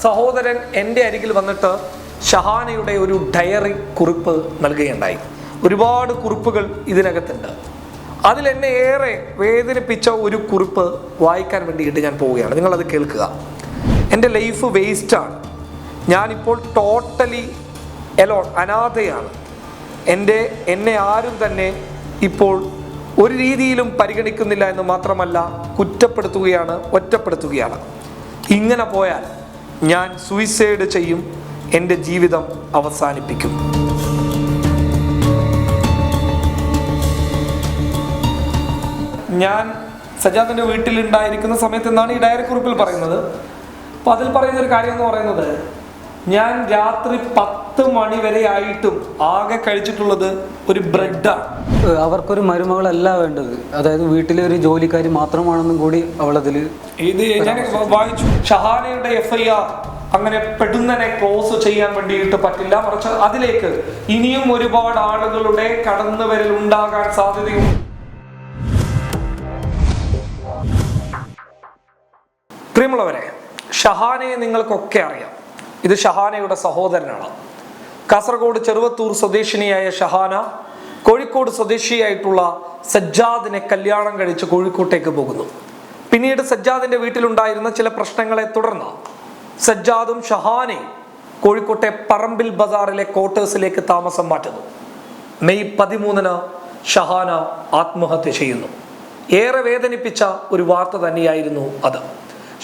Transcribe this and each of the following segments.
സഹോദരൻ എന്റെ അരികിൽ വന്നിട്ട് ഷഹാനയുടെ ഒരു ഡയറി കുറിപ്പ് നൽകുകയുണ്ടായി. ഒരുപാട് കുറിപ്പുകൾ ഇതിനകത്തുണ്ട്. അതിൽ എന്നെ ഏറെ വേദനിപ്പിച്ച ഒരു കുറിപ്പ് വായിക്കാൻ വേണ്ടിയിട്ട് ഞാൻ പോവുകയാണ്. നിങ്ങളത് കേൾക്കുക. എന്റെ ലൈഫ് വേസ്റ്റാണ് ഞാനിപ്പോൾ ടോട്ടലി എലോൺ അനാഥയാണ്. എന്റെ എന്നെ ആരും തന്നെ ഇപ്പോൾ ഒരു രീതിയിലും പരിഗണിക്കുന്നില്ല എന്ന് മാത്രമല്ല കുറ്റപ്പെടുത്തുകയാണ് ഒറ്റപ്പെടുത്തുകയാണ്. ഇങ്ങനെ പോയാൽ ഞാൻ സൂയിസൈഡ് ചെയ്യും. എന്റെ ജീവിതം അവസാനിപ്പിക്കും. ഞാൻ സജാദിന്റെ വീട്ടിലുണ്ടായിരിക്കുന്ന സമയത്ത് എന്നാണ് ഈ ഡയറി കുറിപ്പിൽ പറയുന്നത്. അപ്പോൾ അതിൽ പറയുന്ന ഒരു കാര്യം എന്ന് പറയുന്നത് ഞാൻ രാത്രി പത്ത് മണി വരെ ആയിട്ടും ആകെ കഴിച്ചിട്ടുള്ളത് ഒരു ബ്രെഡാണ് അവർക്കൊരു മരുമകളല്ല വേണ്ടത്. അതായത് വീട്ടിലെ ഒരു ജോലിക്കാരി മാത്രമാണെന്നും കൂടി അവളതിൽ ഇത് ഞാൻ വായിച്ചു. ഷഹാനയുടെ എഫ് ഐ ആർ അങ്ങനെ പെടുന്നനെ ക്ലോസ് ചെയ്യാൻ വേണ്ടിയിട്ട് പറ്റില്ല. മറിച്ച് അതിലേക്ക് ഇനിയും ഒരുപാട് ആളുകളുടെ കടന്നു വരൽ ഉണ്ടാകാൻ സാധ്യതയുണ്ട്. പ്രിയമുള്ളവരെ ഷഹാനയെ നിങ്ങൾക്കൊക്കെ അറിയാം. ഇത് ഷഹാനയുടെ സഹോദരനാണ്. കാസർഗോഡ് ചെറുവത്തൂർ സ്വദേശിനിയായ ഷഹാന കോഴിക്കോട് സ്വദേശിയായിട്ടുള്ള സജ്ജാദിനെ കല്യാണം കഴിച്ച് കോഴിക്കോട്ടേക്ക് പോകുന്നു. പിന്നീട് സജ്ജാദിന്റെ വീട്ടിലുണ്ടായിരുന്ന ചില പ്രശ്നങ്ങളെ തുടർന്ന് സജ്ജാദും ഷഹാനയും കോഴിക്കോട്ടെ പറമ്പിൽ ബസാറിലെ ക്വാർട്ടേഴ്സിലേക്ക് താമസം മാറ്റുന്നു. മെയ് പതിമൂന്നിന് ഷഹാന ആത്മഹത്യ ചെയ്യുന്നു. ഏറെ വേദനിപ്പിച്ച ഒരു വാർത്ത തന്നെയായിരുന്നു അത്.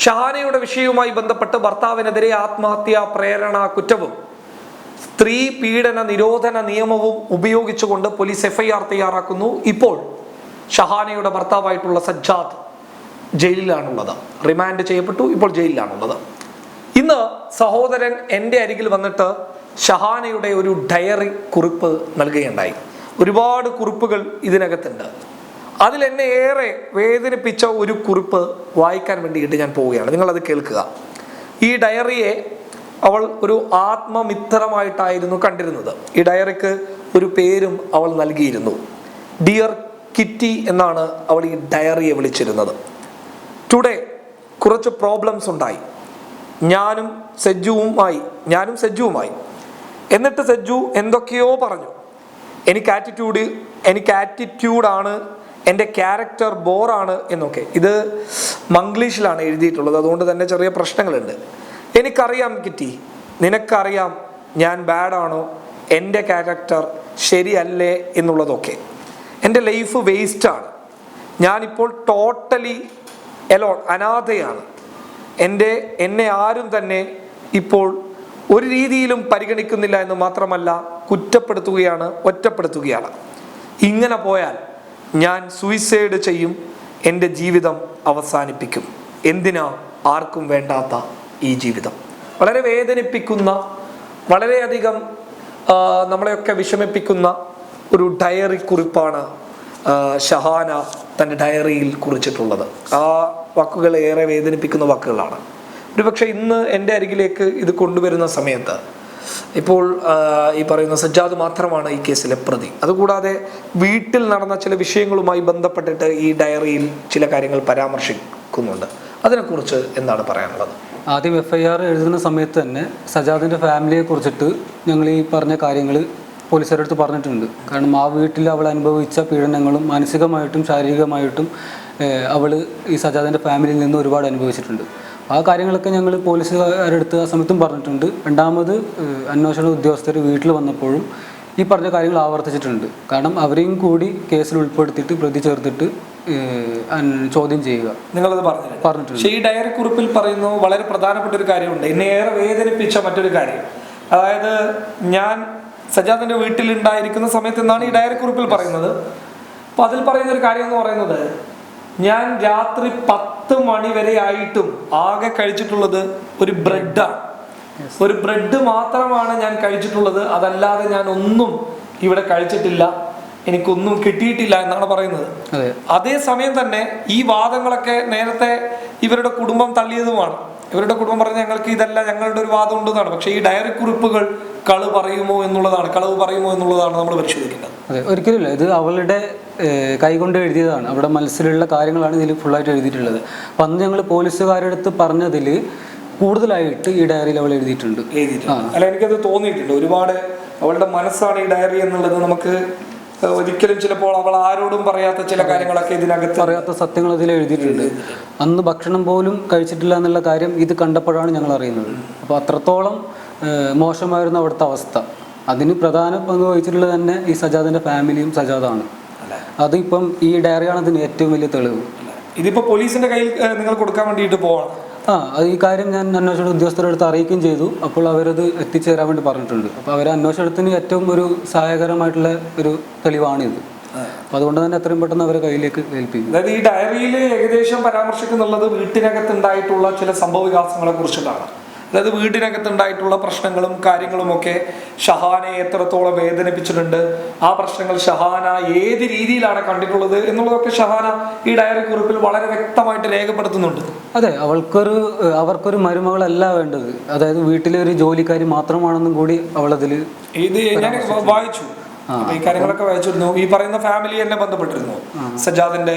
ഷഹാനയുടെ വിഷയവുമായി ബന്ധപ്പെട്ട് ഭർത്താവിനെതിരെ ആത്മഹത്യാ പ്രേരണ കുറ്റവും സ്ത്രീ പീഡന നിരോധന നിയമവും ഉപയോഗിച്ചുകൊണ്ട് പോലീസ് എഫ്ഐആർ തയ്യാറാക്കുന്നു. ഇപ്പോൾ ഷഹാനയുടെ ഭർത്താവായിട്ടുള്ള സജ്ജാദ് ജയിലിലാണുള്ളത്. റിമാൻഡ് ചെയ്യപ്പെട്ടു ഇപ്പോൾ ജയിലിലാണുള്ളത്. ഇന്ന് സഹോദരൻ എന്റെ അരികിൽ വന്നിട്ട് ഷഹാനയുടെ ഒരു ഡയറി കുറിപ്പ് നൽകുകയുണ്ടായി. ഒരുപാട് കുറിപ്പുകൾ ഇതിനകത്തുണ്ട്. അതിൽ എന്നെ ഏറെ വേദനിപ്പിച്ച ഒരു കുറിപ്പ് വായിക്കാൻ വേണ്ടിയിട്ട് ഞാൻ പോവുകയാണ്. നിങ്ങളത് കേൾക്കുക. ഈ ഡയറിയെ അവൾ ഒരു ആത്മമിത്രമായിട്ടായിരുന്നു കണ്ടിരുന്നത്. ഈ ഡയറിക്ക് ഒരു പേരും അവൾ നൽകിയിരുന്നു. ഡിയർ കിറ്റി എന്നാണ് അവൾ ഈ ഡയറിയെ വിളിച്ചിരുന്നത്. ടുഡേ കുറച്ച് പ്രോബ്ലംസ് ഉണ്ടായി. ഞാനും സജ്ജുവുമായി ഞാനും സജ്ജുവുമായി എന്നിട്ട് സജ്ജു എന്തൊക്കെയോ പറഞ്ഞു. എനിക്ക് ആറ്റിറ്റ്യൂഡ് എനിക്ക് ആറ്റിറ്റ്യൂഡാണ് എന്റെ ക്യാരക്ടർ ബോറാണ് എന്നൊക്കെ. ഇത് മംഗ്ലീഷിലാണ് എഴുതിയിട്ടുള്ളത്. അതുകൊണ്ട് തന്നെ ചെറിയ പ്രശ്നങ്ങളുണ്ട്. എനിക്കറിയാം കിറ്റി. നിനക്കറിയാം ഞാൻ ബാഡാണോ എന്റെ ക്യാരക്ടർ ശരിയല്ലേ എന്നുള്ളതൊക്കെ. എന്റെ ലൈഫ് വേസ്റ്റാണ് ഞാനിപ്പോൾ ടോട്ടലി എലോൺ അനാഥയാണ്. എന്റെ എന്നെ ആരും തന്നെ ഇപ്പോൾ ഒരു രീതിയിലും പരിഗണിക്കുന്നില്ല എന്ന് മാത്രമല്ല കുറ്റപ്പെടുത്തുകയാണ് ഒറ്റപ്പെടുത്തുകയാണ്. ഇങ്ങനെ പോയാൽ ഞാൻ സൂയിസൈഡ് ചെയ്യും എന്റെ ജീവിതം അവസാനിപ്പിക്കും. എന്തിനാ ആർക്കും വേണ്ടാത്ത ഈ ജീവിതം. വളരെ വേദനിപ്പിക്കുന്ന വളരെയധികം നമ്മളെയൊക്കെ വിഷമിപ്പിക്കുന്ന ഒരു ഡയറി കുറിപ്പാണ് ഷഹാന തന്റെ ഡയറിയിൽ കുറിച്ചിട്ടുള്ളത്. ആ വാക്കുകൾ ഏറെ വേദനിപ്പിക്കുന്ന വാക്കുകളാണ്. ഒരുപക്ഷെ ഇന്ന് എന്റെ അരികിലേക്ക് ഇത് കൊണ്ടുവരുന്ന സമയത്ത് ഇപ്പോൾ ഈ പറയുന്ന സജ്ജാദ് മാത്രമാണ് ഈ കേസിലെ പ്രതി. അതുകൂടാതെ വീട്ടിൽ നടന്ന ചില വിഷയങ്ങളുമായി ബന്ധപ്പെട്ടിട്ട് ഈ ഡയറിയിൽ ചില കാര്യങ്ങൾ പരാമർശിക്കുന്നുണ്ട്. അതിനെക്കുറിച്ച് എന്താണ് പറയാനുള്ളത്? ആദ്യം എഫ് ഐ ആർ എഴുതുന്ന സമയത്ത് തന്നെ സജാദിന്റെ ഫാമിലിയെ കുറിച്ചിട്ട് ഞങ്ങൾ ഈ പറഞ്ഞ കാര്യങ്ങൾ പോലീസുകാരുടെ അടുത്ത് പറഞ്ഞിട്ടുണ്ട്. കാരണം ആ വീട്ടിൽ അവൾ അനുഭവിച്ച പീഡനങ്ങളും മാനസികമായിട്ടും ശാരീരികമായിട്ടും അവൾ ഈ സജാദിന്റെ ഫാമിലിയിൽ നിന്ന് ഒരുപാട് അനുഭവിച്ചിട്ടുണ്ട്. ആ കാര്യങ്ങളൊക്കെ ഞങ്ങൾ പോലീസുകാരുടെ അടുത്ത് ആ സമയത്തും പറഞ്ഞിട്ടുണ്ട്. രണ്ടാമത് അന്വേഷണ ഉദ്യോഗസ്ഥർ വീട്ടിൽ വന്നപ്പോഴും ഈ പറഞ്ഞ കാര്യങ്ങൾ ആവർത്തിച്ചിട്ടുണ്ട്. കാരണം അവരെയും കൂടി കേസിൽ ഉൾപ്പെടുത്തിയിട്ട് പ്രതി ചേർത്തിട്ട് ചോദ്യം ചെയ്യുക. നിങ്ങളത് പറഞ്ഞു പറഞ്ഞിട്ടുണ്ട്. പക്ഷേ ഈ ഡയറി കുറിപ്പിൽ പറയുന്നു വളരെ പ്രധാനപ്പെട്ട ഒരു കാര്യമുണ്ട്. എന്നെ ഏറെ വേദനിപ്പിച്ച മറ്റൊരു കാര്യം. അതായത് ഞാൻ സജാദിന്റെ വീട്ടിൽ ഉണ്ടായിരിക്കുന്ന സമയത്ത് എന്നാണ് ഈ ഡയറി കുറിപ്പിൽ പറയുന്നത്? അപ്പൊ അതിൽ പറയുന്ന ഒരു കാര്യം എന്ന് പറയുന്നത് ഞാൻ രാത്രി പത്ത് മണി വരെ ആയിട്ടും ആകെ കഴിച്ചിട്ടുള്ളത് ഒരു ബ്രെഡാണ് ഒരു ബ്രെഡ് മാത്രമാണ് ഞാൻ കഴിച്ചിട്ടുള്ളത്. അതല്ലാതെ ഞാൻ ഒന്നും ഇവിടെ കഴിച്ചിട്ടില്ല. എനിക്കൊന്നും കിട്ടിയിട്ടില്ല എന്നാണ് പറയുന്നത്. അതേ. സമയം തന്നെ ഈ വാദങ്ങളൊക്കെ നേരത്തെ ഇവരുടെ കുടുംബം തള്ളിയതുമാണ്. ഇവരുടെ കുടുംബം പറഞ്ഞ ഞങ്ങൾക്ക് ഇതല്ല ഞങ്ങളുടെ ഒരു വാദം ഉണ്ടെന്നാണ്. പക്ഷേ ഈ ഡയറി കുറിപ്പുകൾ കളവ് പറയുമോ എന്നുള്ളതാണ് കളവ് പറയുമോ എന്നുള്ളതാണ് നമ്മൾ പരിശോധിക്കുന്നത് അതെ ഒരിക്കലുമില്ല. ഇത് അവളുടെ കൈകൊണ്ട് എഴുതിയതാണ്. അവിടെ മനസ്സിലുള്ള കാര്യങ്ങളാണ് ഇതിൽ ഫുള്ളായിട്ട് എഴുതിയിട്ടുള്ളത്. അപ്പം അന്ന് ഞങ്ങൾ അടുത്ത് പറഞ്ഞതിൽ കൂടുതലായിട്ട് ഈ ഡയറിയിൽ അവൾ എഴുതിയിട്ടുണ്ട്. എഴുതിയിട്ടുണ്ട്. അല്ല എനിക്കത് തോന്നിയിട്ടുണ്ട്. ഒരുപാട് അവളുടെ മനസ്സാണ് ഈ ഡയറി എന്നുള്ളത് നമുക്ക് ഒരിക്കലും ചിലപ്പോൾ അവൾ ആരോടും പറയാത്ത ചില കാര്യങ്ങളൊക്കെ ഇതിനകത്ത് പറയാത്ത സത്യങ്ങൾ അതിൽ എഴുതിയിട്ടുണ്ട്. അന്ന് ഭക്ഷണം പോലും കഴിച്ചിട്ടില്ല എന്നുള്ള കാര്യം ഇത് കണ്ടപ്പോഴാണ് ഞങ്ങൾ അറിയുന്നത്. അപ്പോൾ അത്രത്തോളം മോശമായിരുന്നു അവിടുത്തെ അവസ്ഥ. അതിന് പ്രധാന പങ്ക് വഹിച്ചിട്ടുള്ളത് തന്നെ ഈ സജാദിന്റെ ഫാമിലിയും സജാദാണ്? അതിപ്പം ഈ ഡയറിയാണ് അതിന് ഏറ്റവും വലിയ തെളിവ്. ഇതിപ്പോ പോലീസിന്റെ കയ്യിൽ നിങ്ങൾ കൊടുക്കാൻ വേണ്ടിയിട്ട് പോവാണ്. ആ ഈ കാര്യം ഞാൻ അന്വേഷണ ഉദ്യോഗസ്ഥരുടെ അടുത്ത് അറിയിക്കുകയും ചെയ്തു. അപ്പോൾ അവരത് എത്തിച്ചേരാൻ വേണ്ടി പറഞ്ഞിട്ടുണ്ട്. അപ്പോൾ അവർ അന്വേഷണത്തിന് ഏറ്റവും ഒരു സഹായകരമായിട്ടുള്ള ഒരു തെളിവാണിത്. അതുകൊണ്ട് തന്നെ എത്രയും പെട്ടെന്ന് അവരെ കയ്യിലേക്ക് ഏൽപ്പിക്കും. അതായത് ഈ ഡയറിയിൽ ഏകദേശം പരാമർശിക്കുന്നുള്ളത് വീട്ടിനകത്തുണ്ടായിട്ടുള്ള ചില സംഭവ വികാസങ്ങളെ കുറിച്ചിട്ടാണ്. അതായത് വീടിനകത്ത് ഉണ്ടായിട്ടുള്ള പ്രശ്നങ്ങളും കാര്യങ്ങളും ഒക്കെ ഷഹാനെ എത്രത്തോളം വേദനിപ്പിച്ചിട്ടുണ്ട്. ആ പ്രശ്നങ്ങൾ ഷഹാന ഏത് രീതിയിലാണ് കണ്ടിട്ടുള്ളത് എന്നുള്ളതൊക്കെ ഷഹാന ഈ ഡയറി കുറിപ്പിൽ വളരെ വ്യക്തമായിട്ട് രേഖപ്പെടുത്തുന്നുണ്ട്. അതെ അവൾക്കൊരു അവർക്കൊരു മരുമകളല്ല വേണ്ടത്. അതായത് വീട്ടിലെ ഒരു ജോലിക്കാരി മാത്രമാണെന്നും കൂടി അവൾ അവളതിൽ ഇത് ഞാൻ വായിച്ചു. ഈ കാര്യങ്ങളൊക്കെ വായിച്ചിരുന്നു. ഈ പറയുന്ന ഫാമിലി എന്നെ ബന്ധപ്പെട്ടിരുന്നു. സജാദിന്റെ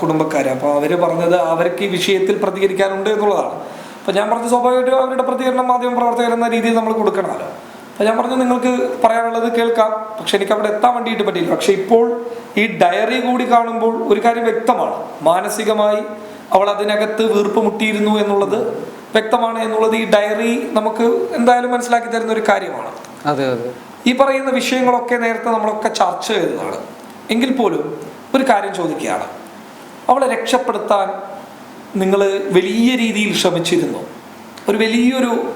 കുടുംബക്കാര്. അപ്പൊ അവർ പറഞ്ഞത് അവർക്ക് ഈ വിഷയത്തിൽ പ്രതികരിക്കാനുണ്ട് എന്നുള്ളതാണ്. അപ്പൊ ഞാൻ പറഞ്ഞു സ്വാഭാവികമായിട്ടും അവരുടെ പ്രതികരണം മാധ്യമ പ്രവർത്തകർ എന്ന രീതിയിൽ നമ്മൾ കൊടുക്കണമല്ലോ. അപ്പോൾ ഞാൻ പറഞ്ഞു നിങ്ങൾക്ക് പറയാനുള്ളത് കേൾക്കാം. പക്ഷെ എനിക്ക് അവിടെ എത്താൻ വേണ്ടിയിട്ട് പറ്റിയില്ല. പക്ഷെ ഇപ്പോൾ ഈ ഡയറി കൂടി കാണുമ്പോൾ ഒരു കാര്യം വ്യക്തമാണ്. മാനസികമായി അവൾ അതിനകത്ത് വീർപ്പ് മുട്ടിയിരുന്നു എന്നുള്ളത് വ്യക്തമാണ് എന്നുള്ളത് ഈ ഡയറി നമുക്ക് എന്തായാലും മനസ്സിലാക്കി തരുന്ന ഒരു കാര്യമാണ്. അതെ അതെ. ഈ പറയുന്ന വിഷയങ്ങളൊക്കെ നേരത്തെ നമ്മളൊക്കെ ചർച്ച ചെയ്തതാണ്. എങ്കിൽ പോലും ഒരു കാര്യം ചോദിക്കുകയാണ്. അവളെ രക്ഷപ്പെടുത്താൻ നിങ്ങൾ വലിയ രീതിയിൽ ശ്രമിച്ചിരുന്നു. ഒരു വലിയൊരു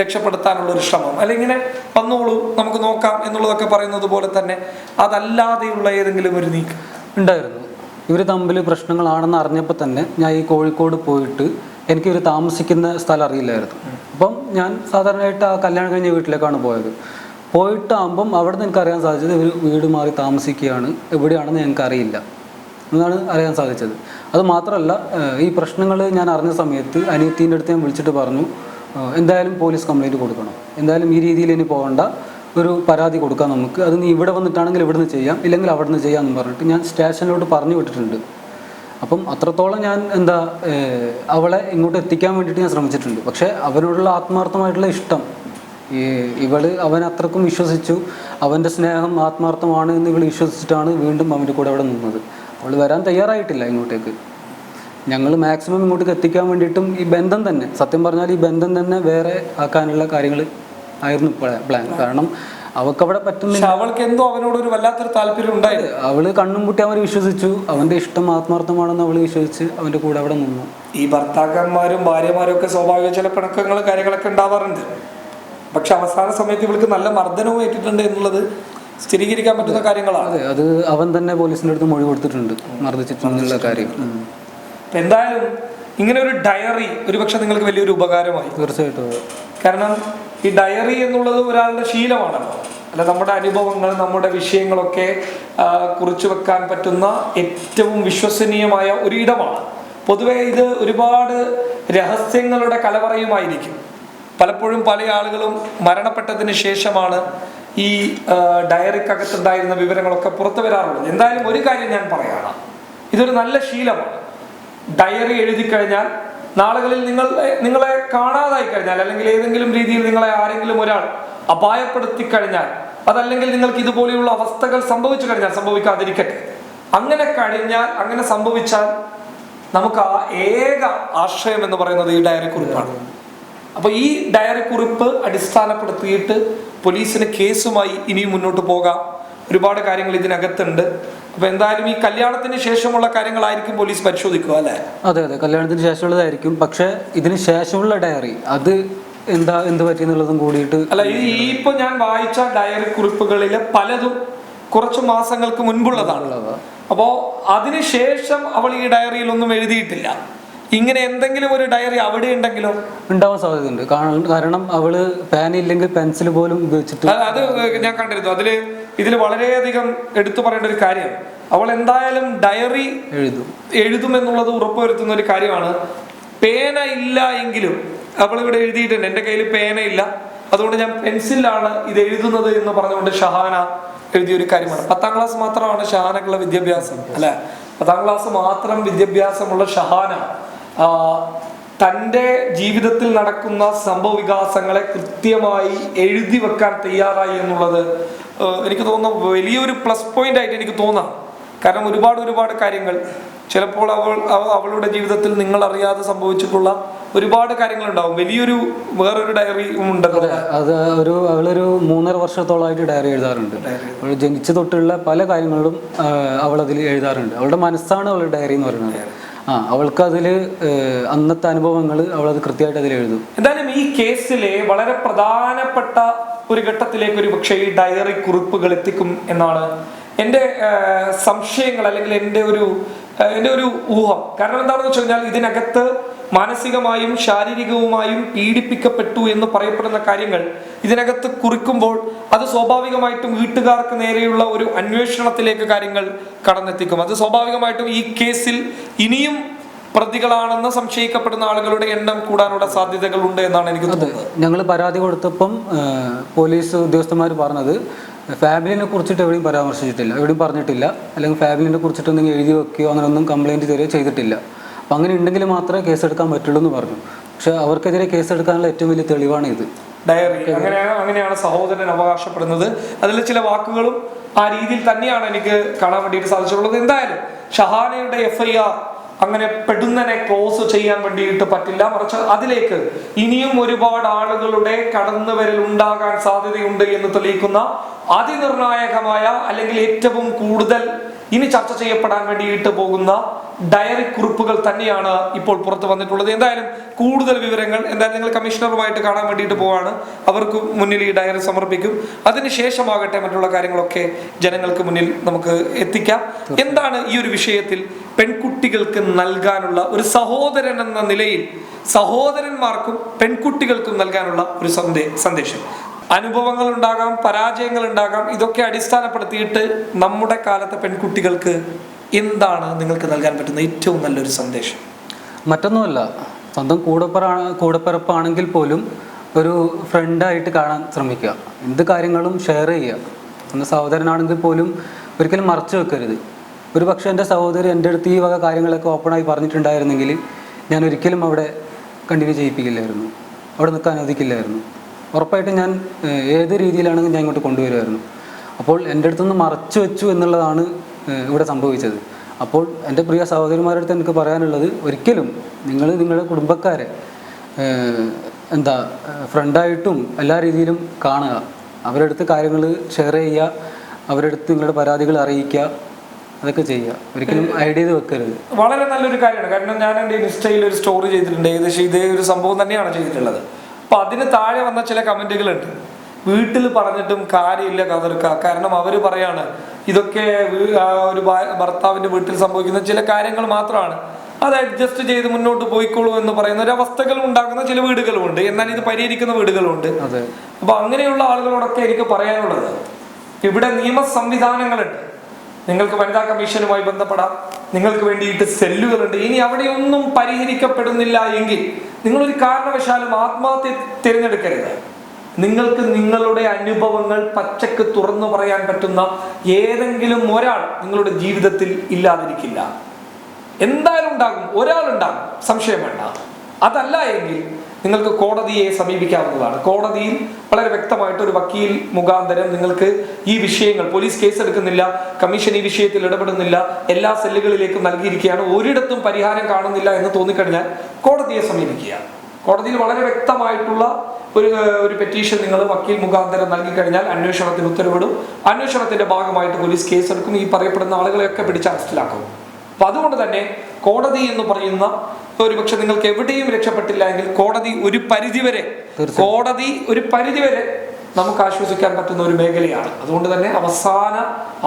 രക്ഷപ്പെടുത്താനുള്ള ഒരു ശ്രമം. അല്ലെങ്കിൽ വന്നോളൂ നമുക്ക് നോക്കാം എന്നുള്ളതൊക്കെ പറയുന്നത് പോലെ തന്നെ അതല്ലാതെയുള്ള ഏതെങ്കിലും ഒരു നീക്കം. ഉണ്ടായിരുന്നു. ഇവർ തമ്മിൽ പ്രശ്നങ്ങളാണെന്ന് അറിഞ്ഞപ്പോൾ തന്നെ ഞാൻ ഈ കോഴിക്കോട് പോയിട്ട് എനിക്ക് ഒരു താമസിക്കുന്ന സ്ഥലം അറിയില്ലായിരുന്നു. അപ്പം ഞാൻ സാധാരണയായിട്ട് ആ കല്യാണം കഴിഞ്ഞ വീട്ടിലേക്കാണ് പോയത്. പോയിട്ടാകുമ്പം അവിടെ നിന്ന് എനിക്ക് അറിയാൻ സാധിച്ചത് ഇവർ വീട് മാറി താമസിക്കുകയാണ്. എവിടെയാണെന്ന് ഞങ്ങൾക്ക് അറിയില്ല എന്നാണ് അറിയാൻ സാധിച്ചത്. അത് മാത്രമല്ല ഈ പ്രശ്നങ്ങൾ ഞാൻ അറിഞ്ഞ സമയത്ത് അനിയത്തീന്റെ അടുത്ത് ഞാൻ വിളിച്ചിട്ട് പറഞ്ഞു എന്തായാലും പോലീസ് കംപ്ലൈന്റ് കൊടുക്കണം. എന്തായാലും ഈ രീതിയിൽ ഇനി പോകണ്ട. ഒരു പരാതി കൊടുക്കാം നമുക്ക്. അത് നീ ഇവിടെ വന്നിട്ടാണെങ്കിൽ ഇവിടെ നിന്ന് ചെയ്യാം ഇല്ലെങ്കിൽ അവിടെ നിന്ന് ചെയ്യാമെന്ന് പറഞ്ഞിട്ട് ഞാൻ സ്റ്റേഷനിലോട്ട് പറഞ്ഞു വിട്ടിട്ടുണ്ട്. അപ്പം അത്രത്തോളം ഞാൻ എന്താ അവളെ ഇങ്ങോട്ട് എത്തിക്കാൻ വേണ്ടിയിട്ട് ഞാൻ ശ്രമിച്ചിട്ടുണ്ട്. പക്ഷേ അവനോടുള്ള ആത്മാർത്ഥമായിട്ടുള്ള ഇഷ്ടം ഇവൾ അവൻ അത്രക്കും വിശ്വസിച്ചു. അവന്റെ സ്നേഹം ആത്മാർത്ഥമാണ് എന്ന് ഇവൾ വിശ്വസിച്ചിട്ടാണ് വീണ്ടും അവന്റെ കൂടെ അവിടെ നിന്നത്. അവൾ വരാൻ തയ്യാറായിട്ടില്ല ഇങ്ങോട്ടേക്ക്. ഞങ്ങൾ മാക്സിമം ഇങ്ങോട്ടേക്ക് എത്തിക്കാൻ വേണ്ടിയിട്ടും ഈ ബന്ധം തന്നെ സത്യം പറഞ്ഞാൽ ഈ ബന്ധം തന്നെ വേറെ ആക്കാനുള്ള കാര്യങ്ങൾ ആയിരുന്നു പ്ലാൻ കാരണം അവൾക്ക് അവിടെ പറ്റുന്നില്ല. അവൾക്ക് എന്തോ അവനോട് ഒരു വല്ലാത്തൊരു താല്പര്യം ഉണ്ടായത് അവൾ കണ്ണും പൂട്ടി അവൻ വിശ്വസിച്ചു. അവന്റെ ഇഷ്ടം ആത്മാർത്ഥമാണെന്ന് അവൾ വിശ്വസിച്ച് അവന്റെ കൂടെ അവിടെ നിന്നു. ഈ ഭർത്താക്കന്മാരും ഭാര്യമാരും ഒക്കെ സ്വാഭാവിക ചില പിണക്കങ്ങൾ കാര്യങ്ങളൊക്കെ ഉണ്ടാവാറുണ്ട്. പക്ഷെ അവസാന സമയത്ത് ഇവൾക്ക് നല്ല മർദ്ദനവും ഏറ്റിട്ടുണ്ട് എന്നുള്ളത് സ്ഥിരീകരിക്കാൻ പറ്റുന്ന കാര്യങ്ങളാണ്. അതെ അത് അവൻ തന്നെ പോലീസിന്റെ അടുത്ത് മൊഴി കൊടുത്തിട്ടുണ്ട് മർദ്ദിച്ചിട്ടുള്ള കാര്യം. എന്തായാലും ഇങ്ങനെ ഒരു ഡയറി ഒരുപക്ഷെ നിങ്ങൾക്ക് വലിയൊരു ഉപകാരമായി. തീർച്ചയായിട്ടും കാരണം ഈ ഡയറി എന്നുള്ളത് ഒരാളുടെ ശീലമാണല്ലോ. അല്ല നമ്മുടെ അനുഭവങ്ങൾ നമ്മുടെ വിഷയങ്ങളൊക്കെ കുറിച്ചു വെക്കാൻ പറ്റുന്ന ഏറ്റവും വിശ്വസനീയമായ ഒരു ഇടമാണ് പൊതുവേ ഇത് ഒരുപാട് രഹസ്യങ്ങളുടെ കലവറയുമായിരിക്കും. പലപ്പോഴും പല ആളുകളും മരണപ്പെട്ടതിന് ശേഷമാണ് ഈ ഡയറിക്കകത്തുണ്ടായിരുന്ന വിവരങ്ങളൊക്കെ പുറത്തു വരാറുള്ളത് എന്തായാലും ഒരു കാര്യം ഞാൻ പറയാണ്. ഇതൊരു നല്ല ശീലമാണ്. ഡയറി എഴുതി കഴിഞ്ഞാൽ നാളുകളിൽ നിങ്ങൾ നിങ്ങളെ കാണാതായി കഴിഞ്ഞാൽ അല്ലെങ്കിൽ ഏതെങ്കിലും രീതിയിൽ നിങ്ങളെ ആരെങ്കിലും ഒരാൾ അപായപ്പെടുത്തി കഴിഞ്ഞാൽ അതല്ലെങ്കിൽ നിങ്ങൾക്ക് ഇതുപോലെയുള്ള അവസ്ഥകൾ സംഭവിച്ചു കഴിഞ്ഞാൽ സംഭവിക്കാതിരിക്കട്ടെ. അങ്ങനെ കഴിഞ്ഞാൽ അങ്ങനെ സംഭവിച്ചാൽ നമുക്ക് ആ ഏക ആശ്രയം എന്ന് പറയുന്നത് ഈ ഡയറി കുറിപ്പാണ് അപ്പൊ ഈ ഡയറി കുറിപ്പ് അടിസ്ഥാനപ്പെടുത്തിയിട്ട് പോലീസിന് കേസുമായി ഇനിയും മുന്നോട്ട് പോകാം. ഒരുപാട് കാര്യങ്ങൾ ഇതിനകത്തുണ്ട്. അപ്പൊ എന്തായാലും ഈ കല്യാണത്തിന് ശേഷമുള്ള കാര്യങ്ങളായിരിക്കും പോലീസ് പരിശോധിക്കുക അല്ലെ? അതെ അതെ. കല്യാണത്തിന് ശേഷമുള്ളതായിരിക്കും. പക്ഷെ ഇതിന് ശേഷമുള്ള ഡയറി അത് എന്താ എന്ത് പറ്റിയെന്നുള്ളതും കൂടിയിട്ട് അല്ല ഈ ഇപ്പൊ ഞാൻ വായിച്ച ഡയറി കുറിപ്പുകളിലെ പലതും കുറച്ച് മാസങ്ങൾക്ക് മുൻപുള്ളതാണ്. അപ്പോൾ അപ്പോ അതിനുശേഷം അവൾ ഈ ഡയറിയിൽ ഒന്നും എഴുതിയിട്ടില്ല. ഇങ്ങനെ എന്തെങ്കിലും ഒരു ഡയറി അവിടെ ഉണ്ടെങ്കിലോ? ഉണ്ടാവാൻ സാധ്യതയുണ്ട്. കാരണം അവൾ പാൻ ഇല്ലെങ്കിൽ പെൻസിൽ പോലും ഉപയോഗിച്ചിട്ട് അത് ഞാൻ കണ്ടിരുന്നു. അതിൽ ഇതിൽ വളരെയധികം എടുത്തു പറയേണ്ട ഒരു കാര്യം. അവൾ എന്തായാലും ഡയറി എഴുതും. എഴുതുമെന്നുള്ളത് ഉറപ്പുവരുത്തുന്ന ഒരു കാര്യമാണ്. പേന ഇല്ല എങ്കിലും അവൾ ഇവിടെ എഴുതിയിട്ടുണ്ട്. എന്റെ കയ്യിൽ പേന ഇല്ല. അതുകൊണ്ട് ഞാൻ പെൻസിലാണ് ഇത് എഴുതുന്നത് എന്ന് പറഞ്ഞുകൊണ്ട് ഷഹാന എഴുതിയ ഒരു കാര്യമാണ്. പത്താം ക്ലാസ് മാത്രമാണ് ഷഹാനക്കുള്ള വിദ്യാഭ്യാസം അല്ലെ? പത്താം ക്ലാസ് മാത്രം വിദ്യാഭ്യാസമുള്ള ഷഹാന. തന്റെ ജീവിതത്തിൽ നടക്കുന്ന സംഭവവികാസങ്ങളെ കൃത്യമായി എഴുതി വെക്കാൻ തയ്യാറായി എന്നുള്ളത് എനിക്ക് തോന്നുന്ന വലിയൊരു പ്ലസ് പോയിന്റ് ആയിട്ട് എനിക്ക് തോന്നാം. കാരണം ഒരുപാട് ഒരുപാട് കാര്യങ്ങൾ. ചിലപ്പോൾ അവൾ അവളുടെ ജീവിതത്തിൽ നിങ്ങൾ അറിയാതെ സംഭവിച്ചിട്ടുള്ള ഒരുപാട് കാര്യങ്ങൾ ഉണ്ടാവും വലിയൊരു വേറൊരു ഡയറി ഉണ്ടല്ലോ. അത് ഒരു അവളൊരു മൂന്നര വർഷത്തോളമായിട്ട് ഡയറി എഴുതാറുണ്ട്. അവൾ ജനിച്ചു തൊട്ടുള്ള പല കാര്യങ്ങളും അവൾ അതിൽ എഴുതാറുണ്ട്. അവളുടെ മനസ്സാണ് അവളുടെ ഡയറി എന്ന് പറയുന്നത്. ആ അവൾക്ക് അതിൽ അന്നത്തെ അനുഭവങ്ങൾ അവളത് കൃത്യമായിട്ട് അതിൽ എഴുതും എന്തായാലും ഈ കേസിലെ വളരെ പ്രധാനപ്പെട്ട ഒരു ഘട്ടത്തിലേക്ക് ഒരു പക്ഷേ ഈ ഡയറി കുറിപ്പുകൾ എത്തിക്കും എന്നാണ് എന്റെ സംശയങ്ങൾ അല്ലെങ്കിൽ എന്റെ ഒരു എന്റെ ഒരു ഊഹം. കാരണം എന്താണെന്ന് വെച്ച് കഴിഞ്ഞാൽ ഇതിനകത്ത് മാനസികമായും ശാരീരികവുമായും പീഡിപ്പിക്കപ്പെട്ടു എന്ന് പറയപ്പെടുന്ന കാര്യങ്ങൾ ഇതിനകത്ത് കുറിക്കുമ്പോൾ അത് സ്വാഭാവികമായിട്ടും വീട്ടുകാർക്ക് നേരെയുള്ള ഒരു അന്വേഷണത്തിലേക്ക് കാര്യങ്ങൾ കടന്നെത്തിക്കും. അത് സ്വാഭാവികമായിട്ടും ഈ കേസിൽ ഇനിയും പ്രതികളാണെന്ന് സംശയിക്കപ്പെടുന്ന ആളുകളുടെ എണ്ണം കൂടാനുള്ള സാധ്യതകൾ ഉണ്ട് എന്നാണ് എനിക്ക് തോന്നുന്നത്. ഞങ്ങൾ പരാതി കൊടുത്തപ്പം പോലീസ് ഉദ്യോഗസ്ഥന്മാർ പറഞ്ഞത് ഫാമിലിനെ കുറിച്ചിട്ട് എവിടെയും പരാമർശിച്ചിട്ടില്ല എവിടെയും പറഞ്ഞിട്ടില്ല. അല്ലെങ്കിൽ ഫാമിലിനെ കുറിച്ചിട്ട് എന്തെങ്കിലും എഴുതി വെക്കുകയോ അങ്ങനെയൊന്നും കംപ്ലൈന്റ് തരികയോ ചെയ്തിട്ടില്ല. അപ്പം അങ്ങനെ ഉണ്ടെങ്കിൽ മാത്രമേ കേസെടുക്കാൻ പറ്റുള്ളൂ എന്ന് പറഞ്ഞു. പക്ഷെ അവർക്കെതിരെ കേസെടുക്കാനുള്ള ഏറ്റവും വലിയ തെളിവാണ് ഇത്. ഡയറി. അങ്ങനെയാണ് അങ്ങനെയാണ് സഹോദരൻ അവകാശപ്പെടുന്നത്. അതിൽ ചില വാക്കുകളും ആ രീതിയിൽ തന്നെയാണ് എനിക്ക് കാണാൻ വേണ്ടിയിട്ട് സാധിച്ചിട്ടുള്ളത്. എന്തായാലും ഷഹാനയുടെ എഫ് ഐ ആർ അങ്ങനെ പെടുന്നനെ ക്ലോസ് ചെയ്യാൻ വേണ്ടിയിട്ട് പറ്റില്ല. മറിച്ച് അതിലേക്ക് ഇനിയും ഒരുപാട് ആളുകളുടെ കടന്നുവരൽ ഉണ്ടാകാൻ സാധ്യതയുണ്ട് എന്ന് തെളിയിക്കുന്ന അതിനിർണായകമായ അല്ലെങ്കിൽ ഏറ്റവും കൂടുതൽ ഇനി ചർച്ച ചെയ്യപ്പെടാൻ വേണ്ടിയിട്ട് പോകുന്ന ഡയറി കുറിപ്പുകൾ തന്നെയാണ് ഇപ്പോൾ പുറത്തു വന്നിട്ടുള്ളത്. എന്തായാലും കൂടുതൽ വിവരങ്ങൾ എന്തായാലും നിങ്ങൾ കമ്മീഷണറുമായിട്ട് കാണാൻ വേണ്ടിയിട്ട് പോവാണ്. അവർക്ക് മുന്നിൽ ഈ ഡയറി സമർപ്പിക്കും. അതിനുശേഷമാകട്ടെ മറ്റുള്ള കാര്യങ്ങളൊക്കെ ജനങ്ങൾക്ക് മുന്നിൽ നമുക്ക് എത്തിക്കാം. എന്താണ് ഈ ഒരു വിഷയത്തിൽ പെൺകുട്ടികൾക്ക് നൽകാനുള്ള ഒരു സഹോദരൻ എന്ന നിലയിൽ സഹോദരന്മാർക്കും പെൺകുട്ടികൾക്കും നൽകാനുള്ള ഒരു സന്ദേ സന്ദേശം? അനുഭവങ്ങൾ ഉണ്ടാകാം പരാജയങ്ങൾ ഉണ്ടാകാം ഇതൊക്കെ അടിസ്ഥാനപ്പെടുത്തിയിട്ട് നമ്മുടെ കാലത്തെ പെൺകുട്ടികൾക്ക് എന്താണ് നിങ്ങൾക്ക് നൽകാൻ പറ്റുന്ന ഏറ്റവും നല്ലൊരു സന്ദേശം? മറ്റൊന്നുമല്ല സ്വന്തം കൂടപ്പറാണ് കൂടപ്പിറപ്പാണെങ്കിൽ പോലും ഒരു ഫ്രണ്ടായിട്ട് കാണാൻ ശ്രമിക്കുക. എന്ത് കാര്യങ്ങളും ഷെയർ ചെയ്യുക. എന്റെ സഹോദരനാണെങ്കിൽ പോലും ഒരിക്കലും മറച്ചു വെക്കരുത്. ഒരു പക്ഷേ എന്റെ സഹോദരി എന്റെ അടുത്ത് ഈ വക കാര്യങ്ങളൊക്കെ ഓപ്പണായി പറഞ്ഞിട്ടുണ്ടായിരുന്നെങ്കിൽ ഞാൻ ഒരിക്കലും അവിടെ കണ്ടിന്യൂ ചെയ്യിപ്പിക്കില്ലായിരുന്നു. അവിടെ നിൽക്കാൻ അനുവദിക്കില്ലായിരുന്നു. ഉറപ്പായിട്ടും ഞാൻ ഏത് രീതിയിലാണെങ്കിലും ഞാൻ ഇങ്ങോട്ട് കൊണ്ടുവരുമായിരുന്നു. അപ്പോൾ എന്റെ അടുത്തുനിന്ന് മറച്ചു വെച്ചു എന്നുള്ളതാണ് ഇവിടെ സംഭവിച്ചത്. അപ്പോൾ എന്റെ പ്രിയ സഹോദരിമാരുടെ അടുത്ത് എനിക്ക് പറയാനുള്ളത് ഒരിക്കലും നിങ്ങൾ നിങ്ങളുടെ കുടുംബക്കാരെ എന്താ ഫ്രണ്ടായിട്ടും എല്ലാ രീതിയിലും കാണുക. അവരുടെ അടുത്ത് കാര്യങ്ങൾ ഷെയർ ചെയ്യുക. അവരുടെ അടുത്ത് നിങ്ങളുടെ പരാതികൾ അറിയിക്കുക. അതൊക്കെ ചെയ്യുക. ഒരിക്കലും ഐഡിയ ചെയ്ത് വെക്കരുത്. വളരെ നല്ലൊരു കാര്യമാണ്. കാരണം ഞാൻ എന്റെ ഇൻസ്റ്റയിൽ ഒരു സ്റ്റോറി ചെയ്തിട്ടുണ്ട്. ഏകദേശം ഇതേ ഒരു സംഭവം തന്നെയാണ് ചെയ്തിട്ടുള്ളത്. അപ്പൊ അതിന് താഴെ വന്ന ചില കമന്റുകളുണ്ട്. വീട്ടിൽ പറഞ്ഞിട്ടും കാര്യമില്ല കതർക്ക കാരണം അവർ പറയാണ് ഇതൊക്കെ ഒരു ഭർത്താവിന്റെ വീട്ടിൽ സംഭവിക്കുന്ന ചില കാര്യങ്ങൾ മാത്രമാണ്. അത് അഡ്ജസ്റ്റ് ചെയ്ത് മുന്നോട്ട് പോയിക്കോളൂ എന്ന് പറയുന്ന ഒരു അവസ്ഥകൾ ഉണ്ടാകുന്ന ചില വീടുകളുമുണ്ട്. എന്നാൽ ഇത് പരിഹരിക്കുന്ന വീടുകളുമുണ്ട്. അതെ. അപ്പൊ അങ്ങനെയുള്ള ആളുകളോടൊക്കെ എനിക്ക് പറയാനുള്ളത് ഇവിടെ നിയമ സംവിധാനങ്ങളുണ്ട് നിങ്ങൾക്ക് വനിതാ കമ്മീഷനുമായി ബന്ധപ്പെടാം. നിങ്ങൾക്ക് വേണ്ടിയിട്ട് സെല്ലുകളുണ്ട്. ഇനി അവിടെയൊന്നും പരിഹരിക്കപ്പെടുന്നില്ല എങ്കിൽ ഒരു കാരണവശാലും ആത്മഹത്യ തിരഞ്ഞെടുക്കരുത്. നിങ്ങൾക്ക് നിങ്ങളുടെ അനുഭവങ്ങൾ പച്ചക്ക് തുറന്നു പറയാൻ പറ്റുന്ന ഏതെങ്കിലും ഒരാൾ നിങ്ങളുടെ ജീവിതത്തിൽ ഇല്ലാതിരിക്കില്ല. എന്തായാലും ഉണ്ടാകും. ഒരാളുണ്ടാകും. സംശയം വേണ്ട. അതല്ല എങ്കിൽ നിങ്ങൾക്ക് കോടതിയെ സമീപിക്കാവുന്നതാണ്. കോടതിയിൽ വളരെ വ്യക്തമായിട്ട് ഒരു വക്കീൽ മുഖാന്തരം നിങ്ങൾക്ക് ഈ വിഷയങ്ങൾ പോലീസ് കേസ് എടുക്കുന്നില്ല കമ്മീഷൻ ഈ വിഷയത്തിൽ ഇടപെടുന്നില്ല എല്ലാ സെല്ലുകളിലേക്കും നൽകിയിരിക്കുകയാണ് ഒരിടത്തും പരിഹാരം കാണുന്നില്ല എന്ന് തോന്നിക്കഴിഞ്ഞാൽ കോടതിയെ സമീപിക്കുക. കോടതിയിൽ വളരെ വ്യക്തമായിട്ടുള്ള ഒരു ഒരു പെറ്റീഷൻ നിങ്ങൾ വക്കീൽ മുഖാന്തരം നൽകിക്കഴിഞ്ഞാൽ അന്വേഷണത്തിന് ഉത്തരവിടും. അന്വേഷണത്തിന്റെ ഭാഗമായിട്ട് പോലീസ് കേസെടുക്കും. ഈ പറയപ്പെടുന്ന ആളുകളെയൊക്കെ പിടിച്ച് അറസ്റ്റിലാക്കും. അപ്പൊ അതുകൊണ്ട് തന്നെ കോടതി എന്ന് പറയുന്ന ഒരുപക്ഷെ നിങ്ങൾക്ക് എവിടെയും രക്ഷപ്പെട്ടില്ല എങ്കിൽ കോടതി ഒരു പരിധിവരെ കോടതി ഒരു പരിധിവരെ നമുക്ക് ആശ്വസിക്കാൻ പറ്റുന്ന ഒരു മേഖലയാണ്. അതുകൊണ്ട് തന്നെ അവസാന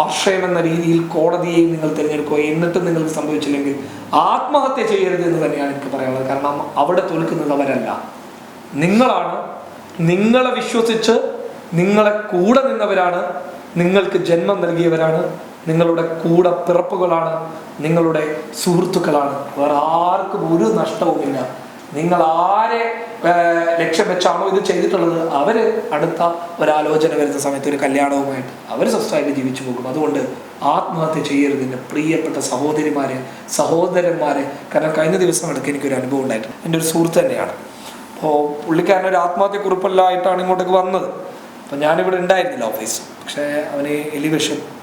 ആശ്രയം എന്ന രീതിയിൽ കോടതിയെ നിങ്ങൾ തിരഞ്ഞെടുക്കുക. എന്നിട്ടും നിങ്ങൾക്ക് സംഭവിച്ചില്ലെങ്കിൽ ആത്മഹത്യ ചെയ്യരുത് എന്ന് തന്നെയാണ് എനിക്ക് പറയാനുള്ളത്. കാരണം അവിടെ തോൽക്കുന്നത് അവരല്ല. നിങ്ങളാണ് നിങ്ങളെ വിശ്വസിച്ച് നിങ്ങളെ കൂടെ നിന്നവരാണ് നിങ്ങൾക്ക് ജന്മം നൽകിയവരാണ് നിങ്ങളുടെ കൂടെ പിറപ്പുകളാണ് നിങ്ങളുടെ സുഹൃത്തുക്കളാണ്. വേറെ ആർക്കും ഒരു നഷ്ടവുമില്ല നിങ്ങൾ ആരെ ലക്ഷ്യം വെച്ചാണോ ഇത് ചെയ്തിട്ടുള്ളത്? അവർ അടുത്ത ഒരാലോചന വരുന്ന സമയത്ത് ഒരു കല്യാണവുമായിട്ട് അവർ സ്വസ്ഥമായിട്ട് ജീവിച്ചു പോകും. അതുകൊണ്ട് ആത്മഹത്യ ചെയ്യരുത് എന്റെ പ്രിയപ്പെട്ട സഹോദരിമാരെ സഹോദരന്മാരെ. കാരണം കഴിഞ്ഞ ദിവസം ഇടയ്ക്ക് എനിക്കൊരു അനുഭവം ഉണ്ടായിട്ടുണ്ട്. എന്റെ ഒരു സുഹൃത്ത് തന്നെയാണ്. അപ്പോൾ പുള്ളിക്കാരൻ ഒരു ആത്മഹത്യ കുറിപ്പല്ലായിട്ടാണ് ഇങ്ങോട്ടേക്ക് വന്നത്. അപ്പം ഞാനിവിടെ ഉണ്ടായിരുന്നില്ല ഓഫീസ് പക്ഷേ അവന് എലിവിഷം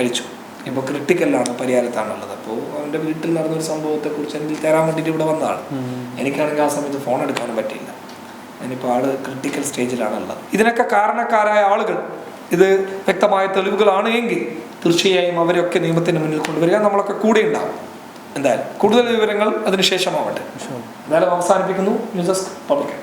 കഴിച്ചു. ഇപ്പോൾ ക്രിട്ടിക്കലാണ് പരിഹാരത്താണുള്ളത്. അപ്പോൾ അവന്റെ വീട്ടിൽ നടന്ന ഒരു സംഭവത്തെക്കുറിച്ച് എനിക്ക് തരാൻ വേണ്ടിയിട്ട് ഇവിടെ വന്നതാണ്. എനിക്കാണെങ്കിൽ ആ സമയത്ത് ഫോൺ എടുക്കാനും പറ്റിയില്ല. ഞാനിപ്പോൾ ആൾ ക്രിട്ടിക്കൽ സ്റ്റേജിലാണുള്ളത് ഇതിനൊക്കെ കാരണക്കാരായ ആളുകൾ ഇത് വ്യക്തമായ തെളിവുകളാണ് എങ്കിൽ തീർച്ചയായും അവരൊക്കെ നിയമത്തിന് മുന്നിൽ കൊണ്ടുവരിക നമ്മളൊക്കെ കൂടെ ഉണ്ടാവും. എന്തായാലും കൂടുതൽ വിവരങ്ങൾ അതിനുശേഷമാവട്ടെ. എന്തായാലും അവസാനിപ്പിക്കുന്നു. News desk public.